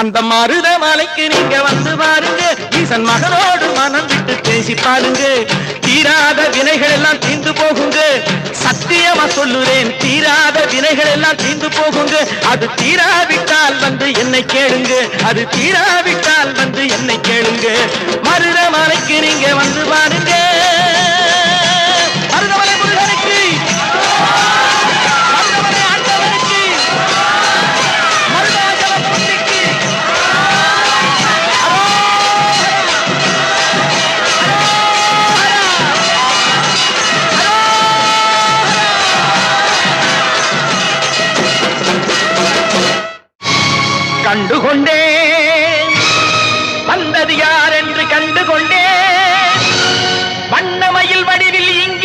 அந்த மருத மலைக்கு நீங்க வந்து பாருங்க. ஈசன் மகனோடு மனம் விட்டு பேசி பாருங்க. தீராத வினைகள் எல்லாம் தீர்ந்து போகுங்க. சத்தியமா சொல்லுறேன் தீராத வினைகள் எல்லாம் தீர்ந்து போகுங்க. அது தீராவிட்டால் வந்து என்னை கேளுங்க. அது தீராவிட்டால் வந்து என்னை கேளுங்க. கண்டுகொண்டேன். வந்தது யார் என்று கண்டுகொண்டேன். வண்ணமயில் வடிவில் இங்கே